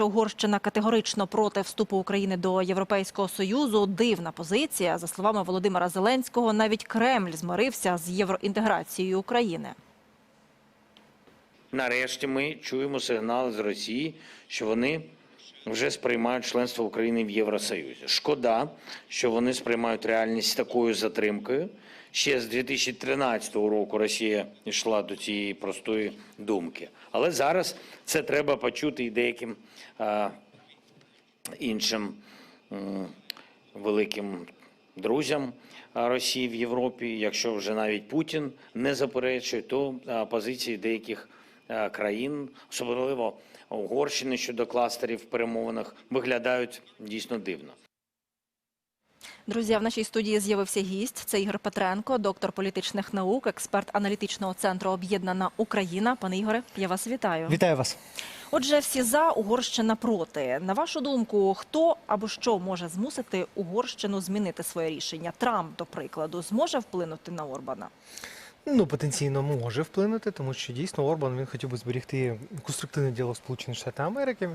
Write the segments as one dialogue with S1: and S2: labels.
S1: що Угорщина категорично проти вступу України до Європейського союзу. Дивна позиція. За словами Володимира Зеленського, навіть Кремль змирився з євроінтеграцією України.
S2: Нарешті ми чуємо сигнали з Росії, що вони вже сприймають членство України в Євросоюзі. Шкода, що вони сприймають реальність такою затримкою. Ще з 2013 року Росія йшла до цієї простої думки. Але зараз це треба почути і деяким а, іншим м, великим друзям Росії в Європі. Якщо вже навіть Путін не заперечує, то позиції деяких країн, особливо Угорщини щодо кластерів перемовинах, виглядають дійсно дивно.
S1: Друзі, в нашій студії з'явився гість. Це Ігор Петренко, доктор політичних наук, експерт аналітичного центру Об'єднана Україна. Пане Ігоре, я вас вітаю.
S3: Вітаю вас.
S1: Отже, всі за Угорщина проти. На вашу думку, хто або що може змусити Угорщину змінити своє рішення? Трамп, до прикладу, зможе вплинути на Орбана?
S3: Ну, потенційно може вплинути, тому що дійсно Орбан він хотів би зберігти конструктивне діло Сполучених Штатів Америки,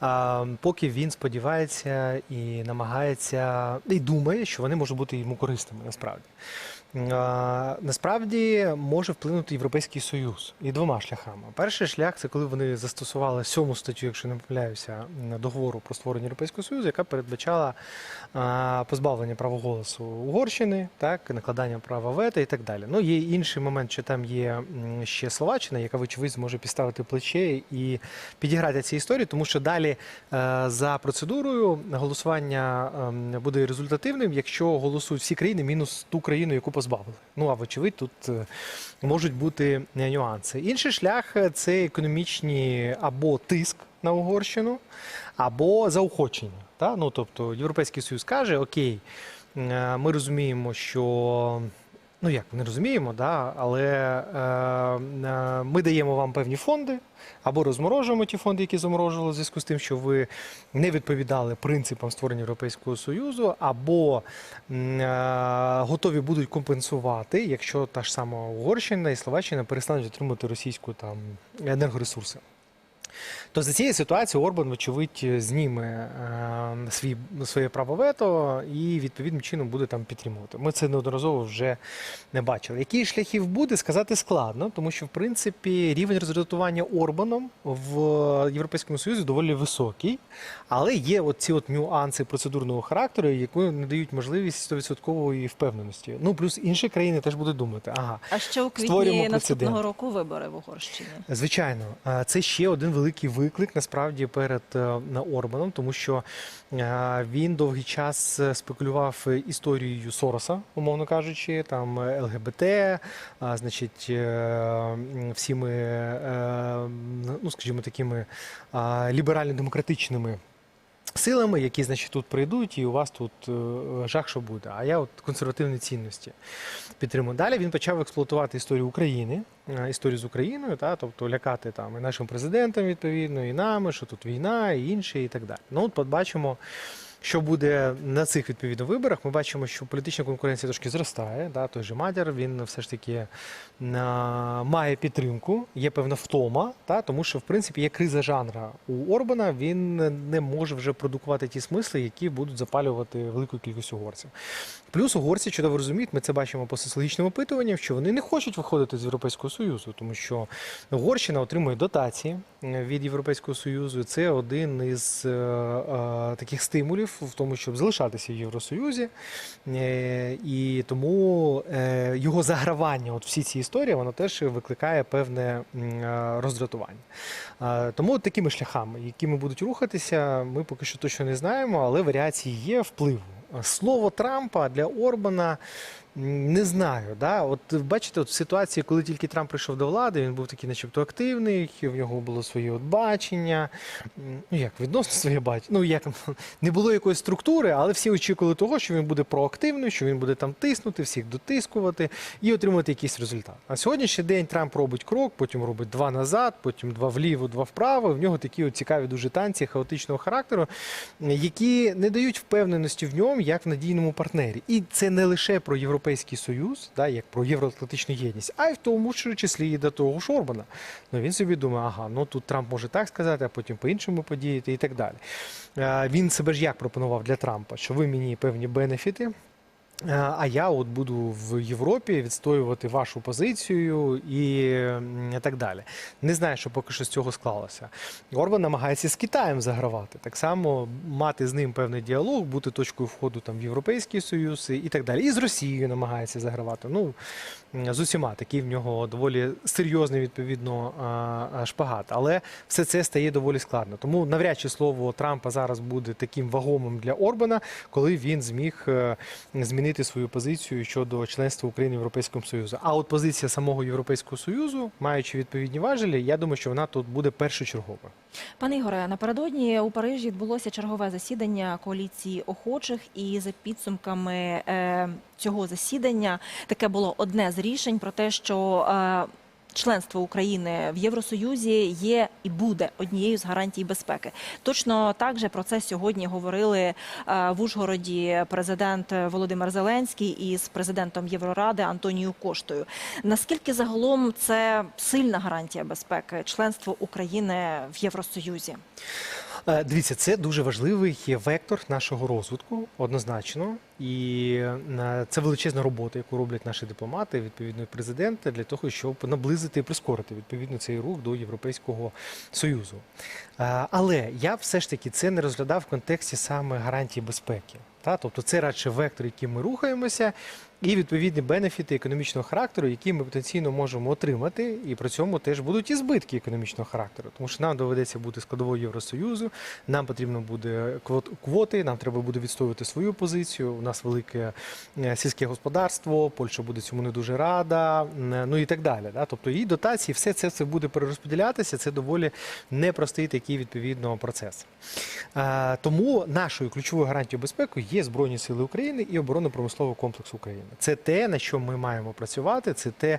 S3: а, поки він сподівається і намагається і думає, що вони можуть бути йому корисними насправді. Насправді може вплинути Європейський Союз і двома шляхами. Перший шлях це коли вони застосували сьому статтю, якщо не помиляюся, договору про створення Європейського Союзу, яка передбачала позбавлення права голосу Угорщини, так, накладання права вето і так далі. Ну, є інший момент, що там є ще Словаччина, яка, вочевидь, зможе підставити плече і підіграти ці історії, тому що далі е, за процедурою голосування ем, буде результативним, якщо голосують всі країни, мінус ту країну, яку позбавили. Ну а вочевидь, тут е, можуть бути е, нюанси. Інший шлях е, це економічні або тиск на Угорщину, або заохочення. Та? Ну, тобто Європейський Союз каже, окей, ми розуміємо, що. Ну як не розуміємо, да, але е, е, ми даємо вам певні фонди або розморожуємо ті фонди, які заморожували в зв'язку з тим, що ви не відповідали принципам створення Європейського Союзу, або е, готові будуть компенсувати, якщо та ж сама Угорщина і Словаччина перестануть отримувати російську там енергоресурси. То за цією ситуацією Орбан, вочевидь, зніме е, свій, своє право вето і відповідним чином буде там підтримувати. Ми це неодноразово вже не бачили. Які шляхів буде, сказати складно, тому що в принципі рівень роздратування Орбаном в Європейському Союзі доволі високий, але є от ці от нюанси процедурного характеру, які не дають можливість 100% впевненості. Ну плюс інші країни теж будуть думати, ага.
S1: А ще у квітні наступного року вибори в Угорщині.
S3: Звичайно, е, це ще один великий виклик насправді перед е, Орбаном, тому що е, він довгий час спекулював історією Сороса, умовно кажучи, там е, ЛГБТ, значить, всіми, ну скажімо, такими ліберально-демократичними. Силами, які, значить, тут прийдуть, і у вас тут е, жах, що буде. А я от консервативні цінності підтримую. Далі він почав експлуатувати історію України, е, історію з Україною, та, тобто лякати там і нашим президентам відповідно, і нами, що тут війна, і інше, і так далі. Ну, от побачимо. Що буде на цих відповідно виборах? Ми бачимо, що політична конкуренція трошки зростає. Да? Той же Мадяр він все ж таки а, має підтримку, є певна втома, да? тому що в принципі є криза жанра у Орбана. Він не може вже продукувати ті смисли, які будуть запалювати велику кількість угорців. Плюс угорці чудово розуміють, ми це бачимо по соціологічним опитуванням, що вони не хочуть виходити з Європейського Союзу, тому що Угорщина отримує дотації е, від Європейського Союзу. Це один із е, е, таких стимулів в тому, щоб залишатися в Євросоюзі. Е, і тому е, його загравання, от всі ці історії, воно теж викликає певне е, роздратування. Е, Тому от такими шляхами, якими будуть рухатися, ми поки що точно не знаємо, але варіації є впливу. Слово Трампа для Орбана не знаю. Да? От бачите, от в ситуації, коли тільки Трамп прийшов до влади, він був такий, начебто, активний, в нього було своє от бачення. Ну як відносно своє бачення. Ну як не було якоїсь структури, але всі очікували того, що він буде проактивним, що він буде там тиснути, всіх дотискувати і отримати якийсь результат. А сьогоднішній день Трамп робить крок, потім робить два назад, потім два вліво, два вправо. В нього такі от цікаві дуже танці хаотичного характеру, які не дають впевненості в ньому як в надійному партнері. І це не лише про європейську. Європейський Союз, да, як про євроатлантичну єдність, а й в тому що числі і до того ж Орбана. Ну він собі думає, ага, ну тут Трамп може так сказати, а потім по-іншому подіяти і так далі. Е, Він себе ж як пропонував для Трампа, що ви мені певні бенефіти. Е, А я от буду в Європі відстоювати вашу позицію і так далі. Не знаю, що поки що з цього склалося. Орбан намагається з Китаєм загравати, так само мати з ним певний діалог, бути точкою входу там в Європейський Союз і так далі. І з Росією намагається загравати. Ну з усіма такий в нього доволі серйозний відповідно шпагат. Але все це стає доволі складно. Тому навряд чи слово Трампа зараз буде таким вагомим для Орбана, коли він зміг е, змінити свою позицію щодо членства України в Європейському Союзу. А от позиція самого Європейського Союзу, маючи відповідні важелі, я думаю, що вона тут буде першочергова.
S1: Пане Ігоре, напередодні у Парижі відбулося чергове засідання коаліції охочих, і за підсумками е, цього засідання таке було одне з рішень про те, що е, членство України в Євросоюзі є і буде однією з гарантій безпеки. Точно так же про це сьогодні говорили е, в Ужгороді президент Володимир Зеленський із президентом Євроради Антонією Коштою. Наскільки загалом це сильна гарантія безпеки членство України в Євросоюзі?
S3: Е, Дивіться, це дуже важливий вектор нашого розвитку, однозначно. І е, це величезна робота, яку роблять наші дипломати, відповідно президенти, для того, щоб наблизити і прискорити відповідно цей рух до Європейського Союзу. Е, Але я все ж таки це не розглядав в контексті саме гарантії безпеки. Та? Тобто це радше вектор, яким ми рухаємося, і відповідні бенефіти економічного характеру, які ми потенційно можемо отримати, і при цьому теж будуть і збитки економічного характеру, тому що нам доведеться бути складовою Євросоюзу, нам потрібно буде квот- квоти, нам треба буде відстоювати свою позицію. У нас велике е, сільське господарство, Польща буде цьому не дуже рада, ну і так далі. Да? Тобто і дотації, все це, це буде перерозподілятися. Це доволі непростий такий відповідно процес. Е, Тому нашою ключовою гарантією безпеки є Збройні Сили України і оборонно-промисловий комплекс України. Це те, на що ми маємо працювати, це те,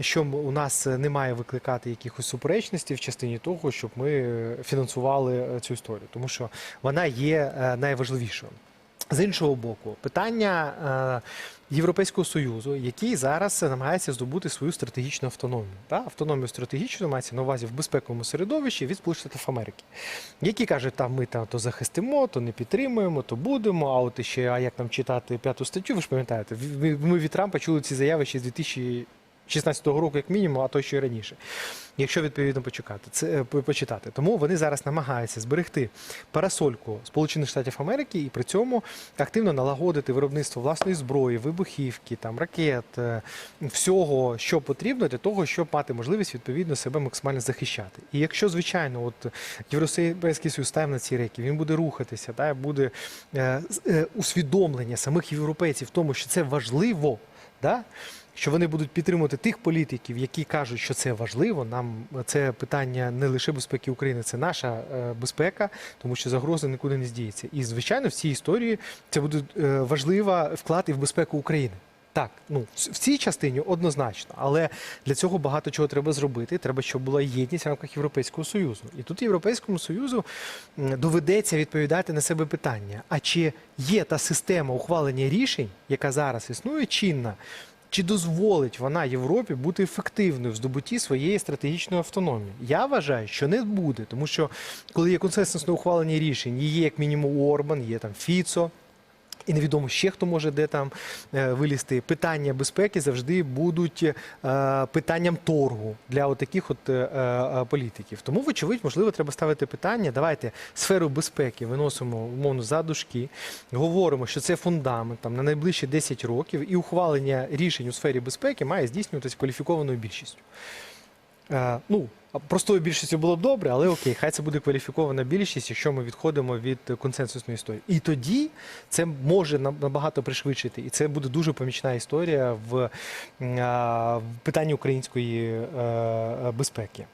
S3: що у нас не має викликати якихось суперечностей в частині того, щоб ми е, фінансували е, цю історію, тому що вона є е, найважливішою. З іншого боку, питання е, Європейського союзу, який зараз намагається здобути свою стратегічну автономію. Та? Автономію стратегічну мається на увазі в безпековому середовищі від Сполучених Штатів Америки, які кажуть, там ми там то захистимо, то не підтримуємо, то будемо. А от ще а як нам читати п'яту статтю, ви ж пам'ятаєте, ми від Трампа чули ці заяви ще з 2016 року, як мінімум, а то ще й раніше. Якщо відповідно почекати, це е, почитати. Тому вони зараз намагаються зберегти парасольку Сполучених Штатів Америки і при цьому активно налагодити виробництво власної зброї, вибухівки, там ракет, е, всього, що потрібно для того, щоб мати можливість відповідно себе максимально захищати. І якщо звичайно, от Європейський Союз став на ці рейки, він буде рухатися, та буде е, е, усвідомлення самих європейців в тому, що це важливо. Да? Що вони будуть підтримувати тих політиків, які кажуть, що це важливо. Нам це питання не лише безпеки України, це наша е, безпека, тому що загроза нікуди не здіється. І звичайно, в цій історії це буде е, важлива вклад і в безпеку України. Так, ну в в цій частині однозначно, але для цього багато чого треба зробити. Треба, щоб була єдність в рамках Європейського союзу. І тут Європейському союзу доведеться відповідати на себе питання: а чи є та система ухвалення рішень, яка зараз існує, чинна? Чи дозволить вона Європі бути ефективною в здобутті своєї стратегічної автономії? Я вважаю, що не буде, тому що коли є консенсусне ухвалення рішень, є як мінімум Орбан, є там Фіцо. І невідомо ще хто може де там е, вилізти. Питання безпеки завжди будуть е, питанням торгу для отаких от, е, політиків. Тому, вочевидь, можливо, треба ставити питання. Давайте сферу безпеки виносимо умовно за дужки, говоримо, що це фундамент там на найближчі 10 років, і ухвалення рішень у сфері безпеки має здійснюватися кваліфікованою більшістю. Е, ну, простою більшістю було б добре, але окей, хай це буде кваліфікована більшість, якщо ми відходимо від консенсусної історії. І тоді це може набагато пришвидшити, і це буде дуже помічна історія в, м, в питанні української е, е, безпеки.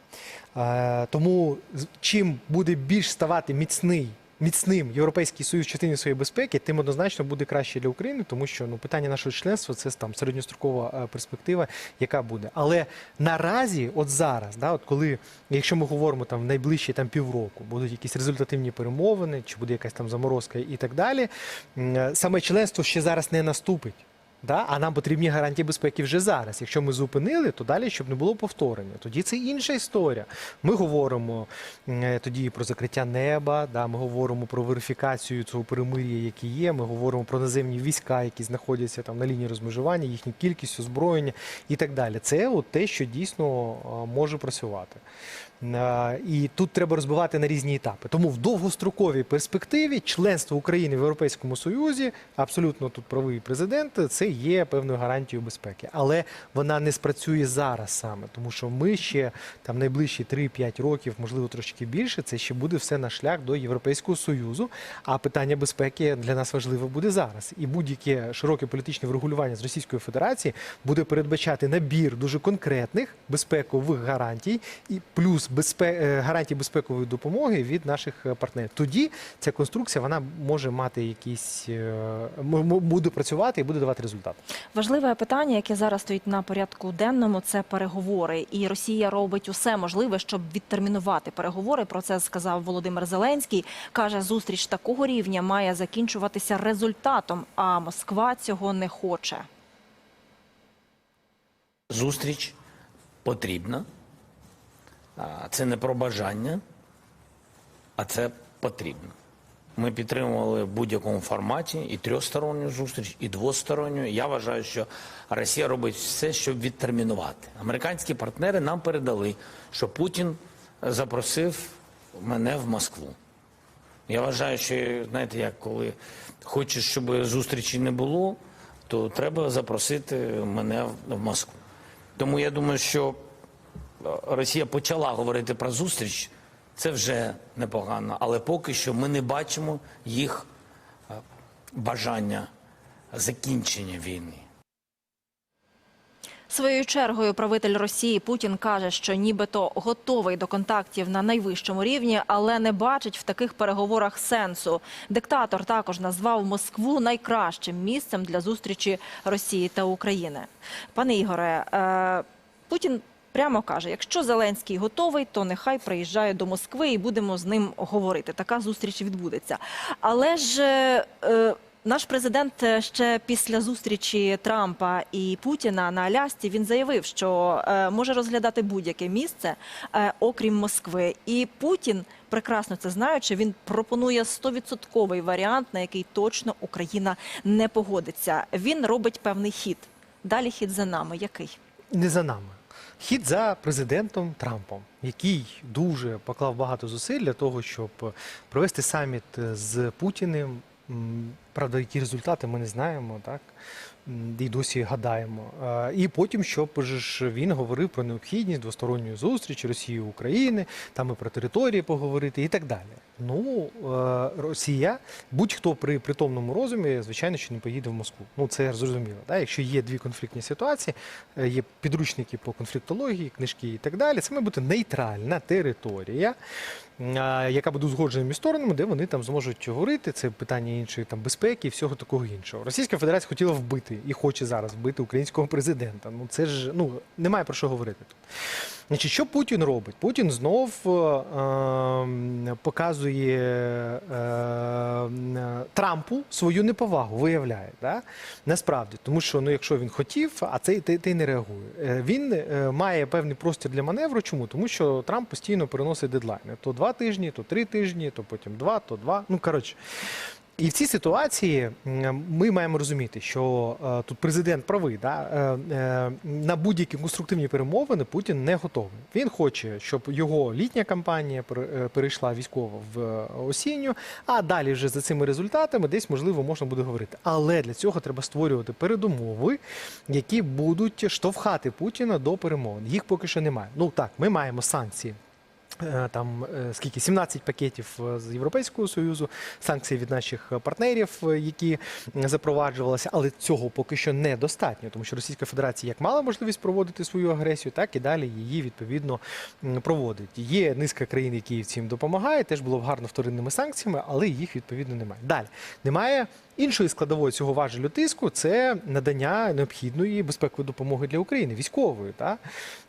S3: Е, Тому чим буде більш ставати міцний. Міцним Європейський Союз в частині своєї безпеки, тим однозначно буде краще для України, тому що ну питання нашого членства це там середньострокова е, перспектива, яка буде. Але наразі, от зараз, да, от коли, якщо ми говоримо там в найближчі там півроку, будуть якісь результативні перемовини, чи буде якась там заморозка і так далі, е, саме членство ще зараз не наступить. Да? А нам потрібні гарантії безпеки вже зараз. Якщо ми зупинили, то далі, щоб не було повторення. Тоді це інша історія. Ми говоримо е, тоді про закриття неба, да? ми говоримо про верифікацію цього перемир'я, яке є. Ми говоримо про наземні війська, які знаходяться там на лінії розмежування, їхню кількість, озброєння і так далі. Це от те, що дійсно е, може працювати. Е, І тут треба розбивати на різні етапи. Тому в довгостроковій перспективі членство України в Європейському Союзі, абсолютно тут правий президент, це є певною гарантією безпеки. Але вона не спрацює зараз саме, тому що ми ще там найближчі 3-5 років, можливо, трошки більше, це ще буде все на шлях до Європейського Союзу. А питання безпеки для нас важливе буде зараз. І будь-яке широке політичне врегулювання з Російської Федерації буде передбачати набір дуже конкретних безпекових гарантій і плюс безпе... е, гарантій безпекової допомоги від наших е, партнерів. Тоді ця конструкція вона може мати якісь е, буде працювати і буде давати результат.
S1: Важливе питання, яке зараз стоїть на порядку денному, це переговори. І Росія робить усе можливе, щоб відтермінувати переговори. Про це сказав Володимир Зеленський. каже, зустріч такого рівня має закінчуватися результатом, а Москва цього не хоче.
S2: Зустріч потрібна. Це не про бажання, а це потрібно. Ми підтримували в будь-якому форматі і трьохсторонню зустріч, і двосторонню. Я вважаю, що Росія робить все, щоб відтермінувати. Американські партнери нам передали, що Путін запросив мене в Москву. Я вважаю, що знаєте, як коли хочеш, щоб зустрічі не було, то треба запросити мене в- Москву. Тому я думаю, що Росія почала говорити про зустріч, це вже непогано. Але поки що ми не бачимо їх е, бажання закінчення війни.
S1: Своєю чергою правитель Росії Путін каже, що нібито готовий до контактів на найвищому рівні, але не бачить в таких переговорах сенсу. Диктатор також назвав Москву найкращим місцем для зустрічі Росії та України. Пане Ігоре, е, Путін. Прямо каже, якщо Зеленський готовий, то нехай приїжджає до Москви і будемо з ним говорити. Така зустріч відбудеться. Але ж е, наш президент е, ще після зустрічі Трампа і Путіна на Алясці він заявив, що е, може розглядати будь-яке місце, е, окрім Москви. І Путін, прекрасно це знаючи, він пропонує 100% варіант, на який точно Україна не погодиться. Він робить певний хід. Далі хід за нами. Який?
S3: не за нами. Хід за президентом Трампом, який дуже поклав багато зусиль для того, щоб провести саміт з Путіним. Правда, які результати ми не знаємо, так і досі гадаємо. Е, І потім, щоб ж він говорив про необхідність двосторонньої зустрічі Росії України, там і про території поговорити, і так далі. Ну, е, Росія, будь-хто при притомному розумі, звичайно, що не поїде в Москву. Ну це зрозуміло. Да? Якщо є дві конфліктні ситуації, е, є підручники по конфліктології, книжки і так далі. Це має бути нейтральна територія, яка буде узгоджена між сторонами, де вони там зможуть говорити. Це питання іншої там безпеки і всього такого іншого. Російська Федерація хотіла вбити і хоче зараз вбити українського президента. Ну це ж ну немає про що говорити тут. Значить, що Путін робить? Путін знов е, ем, показує е, е, Трампу свою неповагу, виявляє. Да? Насправді, тому що ну, якщо він хотів, а цей ти, ти не реагує. Е, Він е, має певний простір для маневру. Чому? Тому що Трамп постійно переносить дедлайни. То два тижні, то три тижні, то потім два, то два. Ну коротше. І в цій ситуації ми маємо розуміти, що е, тут президент правий, да? е, е, на будь-які конструктивні перемовини Путін не готовий. Він хоче, щоб його літня кампанія е, перейшла військово в е, осінню, а далі вже за цими результатами десь можливо можна буде говорити. Але для цього треба створювати передумови, які будуть штовхати Путіна до перемовин. Їх поки що немає. Ну так, ми маємо санкції. Е, Там е, скільки 17 пакетів е, з Європейського союзу, санкції від наших партнерів, які запроваджувалися, але цього поки що недостатньо, тому що Російська Федерація як мала можливість проводити свою агресію, так і далі її відповідно проводить. Є низка країн, які цим допомагають. Теж було б гарно вторинними санкціями, але їх відповідно немає. Далі немає. Іншої складової цього важелю тиску це надання необхідної безпекової допомоги для України, військової. Та?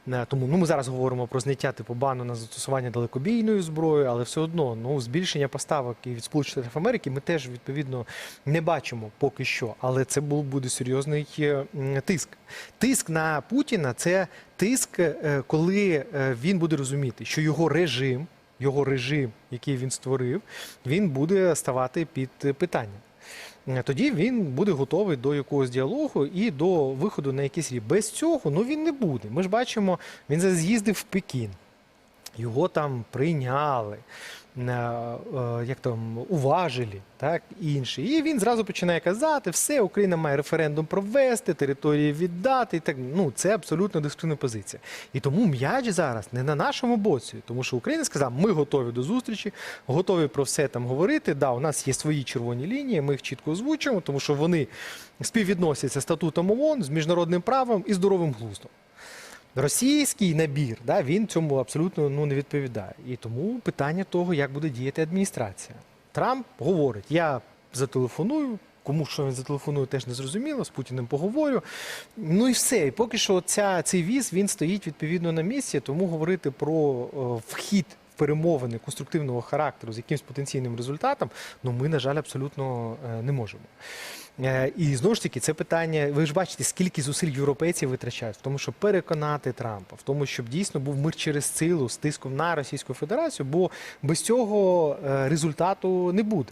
S3: Е, Тому ну ми зараз говоримо про зняття типу бану на застосування далекобійної зброї, але все одно ну збільшення поставок і від Сполучених Штатів Америки ми теж відповідно не бачимо поки що. Але це був буде серйозний е, тиск. Тиск на Путіна це тиск, е, коли він буде розуміти, що його режим, його режим, який він створив, він буде ставати під питанням. Тоді він буде готовий до якогось діалогу і до виходу на якийсь рік. Без цього ну він не буде. Ми ж бачимо, він з'їздив в Пекін. Його там прийняли, е, е, як там уважили, так інші. І він зразу починає казати, все, Україна має референдум провести, території віддати. І так ну це абсолютно дискусійна позиція. І тому м'яч зараз не на нашому боці, тому що Україна сказала, ми готові до зустрічі, готові про все там говорити. Да, у нас є свої червоні лінії, ми їх чітко озвучуємо, тому що вони співвідносяться з статутом ООН, з міжнародним правом і здоровим глуздом. Російський набір, да, він цьому абсолютно ну, не відповідає. І тому питання того, як буде діяти адміністрація. Трамп говорить: я зателефоную. Кому що він зателефонує, теж не зрозуміло. З Путіним поговорю. Ну і все. І поки що ця, цей віз він стоїть відповідно на місці, тому говорити про е, вхід перемовини конструктивного характеру з якимось потенційним результатом, ну ми, на жаль, абсолютно е, не можемо. Е, І знову ж таки, це питання. Ви ж бачите, скільки зусиль європейці витрачають в тому, щоб переконати Трампа, в тому, щоб дійсно був мир через силу з тиском на Російську Федерацію, бо без цього е, результату не буде.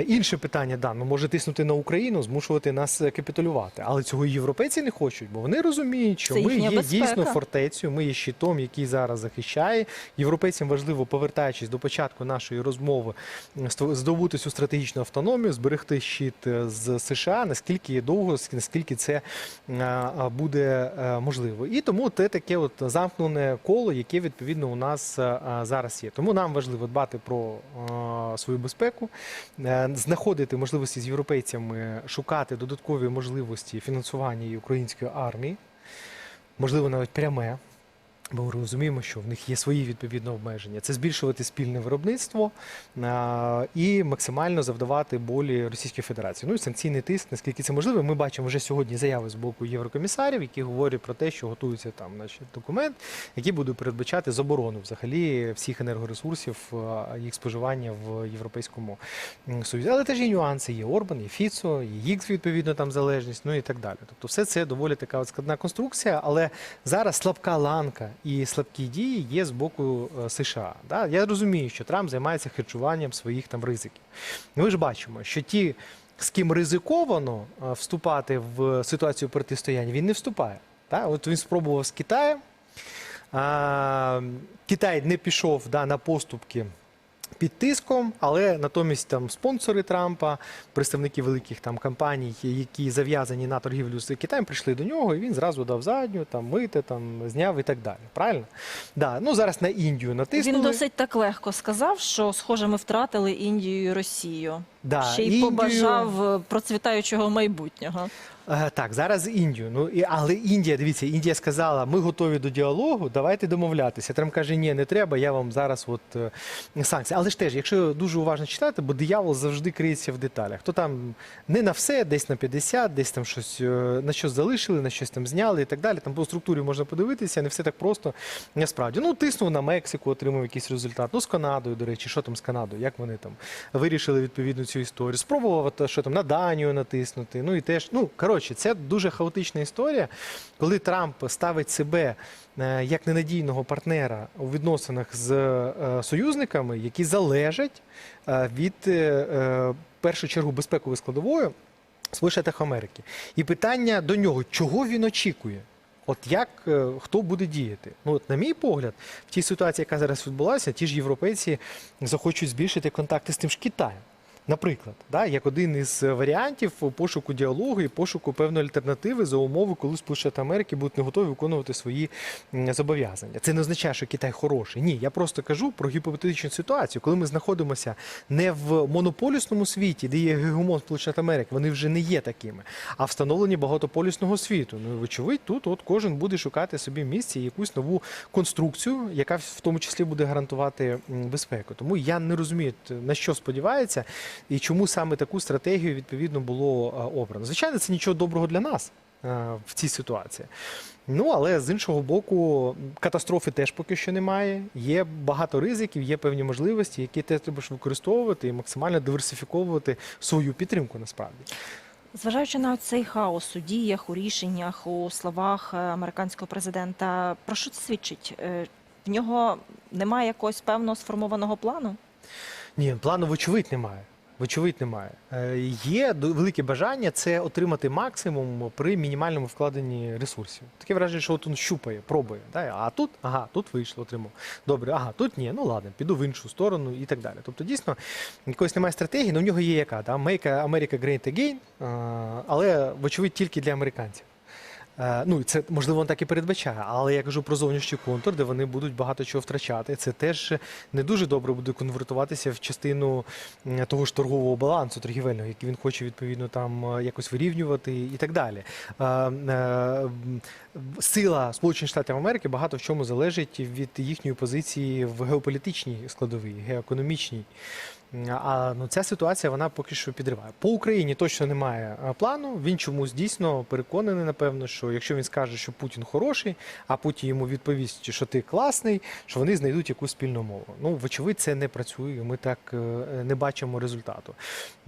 S3: Інше питання, да, ну може тиснути на Україну, змушувати нас е, капітулювати. Але цього і європейці не хочуть, бо вони розуміють, що
S1: Це
S3: ми є
S1: безпека.
S3: дійсно фортецею, ми є щитом, який зараз захищає. Європейцям важливо, повертаючись до початку нашої розмови, здобути цю стратегічну автономію, зберегти щит е, з США, наскільки довго, ск- наскільки це буде е, можливо. І тому те таке от замкнене коло, яке відповідно у нас зараз є. Тому нам важливо дбати про свою безпеку, знаходити можливості з європейцями, шукати додаткові можливості фінансування української армії, можливо, навіть пряме. Бо розуміємо, що в них є свої відповідні обмеження. Це збільшувати спільне виробництво а, і максимально завдавати болі Російській Федерації. Ну і санкційний тиск, наскільки це можливо. Ми бачимо вже сьогодні заяви з боку єврокомісарів, які говорять про те, що готується там значить, документ, який буде передбачати заборону взагалі всіх енергоресурсів, їх споживання в Європейському Союзі. Але теж є нюанси. Є Орбан, є Фіцо, є Їкс, відповідно, там залежність, ну і так далі. Тобто, все це доволі така складна конструкція, але зараз слабка ланка і слабкі дії є з боку е, США. Да? Я розумію, що Трамп займається хеджуванням своїх там ризиків. Ми ж бачимо, що ті, з ким ризиковано е, вступати в ситуацію протистояння, він не вступає. Да? От він спробував з Китаєм. А, Китай не пішов да, на поступки під тиском, але натомість там спонсори Трампа, представники великих там компаній, які зав'язані на торгівлю з Китаєм, прийшли до нього, і він зразу дав задню, там мити, там зняв і так далі. Правильно? Да. Ну зараз на Індію натиснули.
S1: Він досить так легко сказав, що схоже, ми втратили Індію і Росію.
S3: Да,
S1: Ще й
S3: Індію-
S1: побажав е, процвітаючого майбутнього.
S3: Е, Так, зараз Індію. Ну і але Індія, дивіться, Індія сказала, ми готові до діалогу, давайте домовлятися. Трамп каже, ні, не треба, я вам зараз от е, санкції. Але ж теж, якщо дуже уважно читати, бо диявол завжди криється в деталях. То там не на все, десь на 50, десь там щось е, на щось залишили, на щось там зняли і так далі. Там по структурі можна подивитися, не все так просто насправді. Ну, тиснув на Мексику, отримав якийсь результат. Ну, з Канадою, до речі, що там з Канадою, як вони там вирішили відповідно цю історію. Спробував що там на Данію натиснути. Ну і теж, ну коротше, це дуже хаотична історія, коли Трамп ставить себе е, як ненадійного партнера у відносинах з е, союзниками, які залежать е, від першу чергу безпекової складової Сполучених Америки. І питання до нього, чого він очікує? От як хто буде діяти? Ну, от, на мій погляд, в тій ситуації, яка зараз відбулася, ті ж європейці захочуть збільшити контакти з тим ж Китаєм. Наприклад, да, як один із варіантів пошуку діалогу і пошуку певної альтернативи за умови, коли Сполучені Америки будуть не готові виконувати свої зобов'язання. Це не означає, що Китай хороший. Ні, я просто кажу про гіпотетичну ситуацію, коли ми знаходимося не в монополісному світі, де є гегемон Сполучених Америки, вони вже не є такими, а встановлені багатополісного світу. Ну, вочевидь, тут от кожен буде шукати собі місце і якусь нову конструкцію, яка в тому числі буде гарантувати безпеку. Тому я не розумію, на що сподівається і чому саме таку стратегію відповідно було обрано. Звичайно, це нічого доброго для нас. в цій ситуації. Ну але з іншого боку, катастрофи теж поки що немає. Є багато ризиків, є певні можливості, які ти треба використовувати і максимально диверсифіковувати свою підтримку насправді.
S1: Зважаючи на цей хаос у діях, у рішеннях, у словах е, американського президента, про що це свідчить? Е, В нього немає якогось певного сформованого плану?
S3: Ні, плану вочевидь немає. Вочевидь немає. Е, Є велике бажання це отримати максимум при мінімальному вкладенні ресурсів. Таке враження, що от він щупає, пробує. Да? А тут, ага, тут вийшло, отримав. Добре, ага, тут ні, ну ладно, піду в іншу сторону і так далі. Тобто, дійсно, якоїсь немає стратегії, але в нього є яка? Да? Make America Great Again, але, вочевидь, тільки для американців. Е, Ну, і це можливо він так і передбачає, але я кажу про зовнішній контур, де вони будуть багато чого втрачати. Це теж не дуже добре буде конвертуватися в частину того ж торгового балансу торгівельного, який він хоче відповідно там е, якось вирівнювати і так далі. Е, Сила Сполучених Штатів Америки багато в чому залежить від їхньої позиції в геополітичній складовій, геоекономічній. А ну ця ситуація вона поки що підриває. По Україні точно немає плану. Він чомусь дійсно переконаний, напевно, що якщо він скаже, що Путін хороший, а Путін йому відповість, що ти класний, що вони знайдуть якусь спільну мову. Ну, вочевидь, це не працює. Ми так е, не бачимо результату.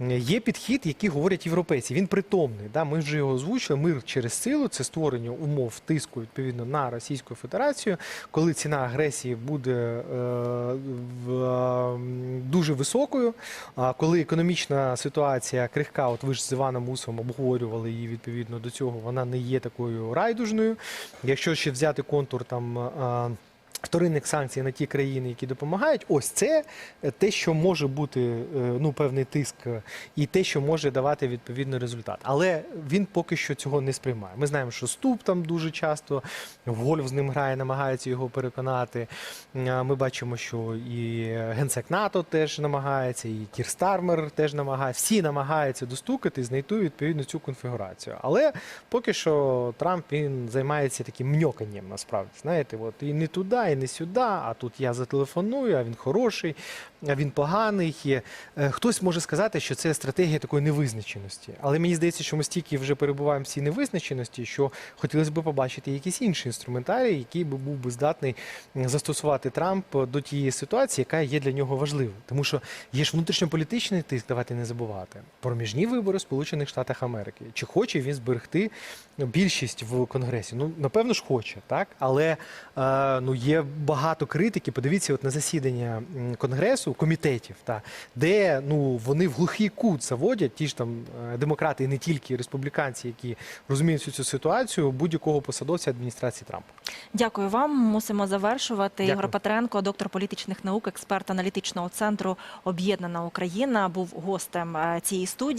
S3: Е, Є підхід, який говорять європейці. Він притомний. Да? Ми вже його озвучили. Мир через силу це створення умов тиску відповідно на Російську Федерацію, коли ціна агресії буде е, е, дуже високою. Коли економічна ситуація крихка, от ви ж з Іваном Усом обговорювали її відповідно до цього, вона не є такою райдужною. Якщо ще взяти контур там. Вторинних санкцій на ті країни, які допомагають, ось це е, те, що може бути е, ну певний тиск, е, і те, що може давати відповідний результат. Але він поки що цього не сприймає. Ми знаємо, що Ступ там дуже часто в гольф з ним грає, намагається його переконати. Ми бачимо, що і генсек НАТО теж намагається, і Кір Стармер теж намагається. Всі намагаються достукати, знайти відповідно цю конфігурацію. Але поки що Трамп він займається таким мньоканням насправді. Знаєте, от і не туди, не сюди. А тут я зателефоную, а він хороший, а він поганий. Є. Е, Хтось може сказати, що це стратегія такої невизначеності. Але мені здається, що ми стільки вже перебуваємо в цій невизначеності, що хотілося б побачити якийсь інший інструментарій, який би був би здатний застосувати Трамп до тієї ситуації, яка є для нього важливою. Тому що є ж внутрішньополітичний тиск, давайте не забувати. Проміжні вибори Сполучених Штатах Америки. Чи хоче він зберегти більшість в Конгресі? Ну, напевно ж хоче, так? Але е, ну, є багато критики. Подивіться от на засідання Конгресу, комітетів, та, де ну, вони в глухий кут заводять, ті ж там е, демократи і не тільки республіканці, які розуміють всю цю ситуацію, будь-якого посадовця адміністрації Трампа.
S1: Дякую вам. Мусимо завершувати.
S3: Дякую.
S1: Ігор Петренко, доктор політичних наук, експерт аналітичного центру Об'єднана Україна, був гостем е, цієї студії.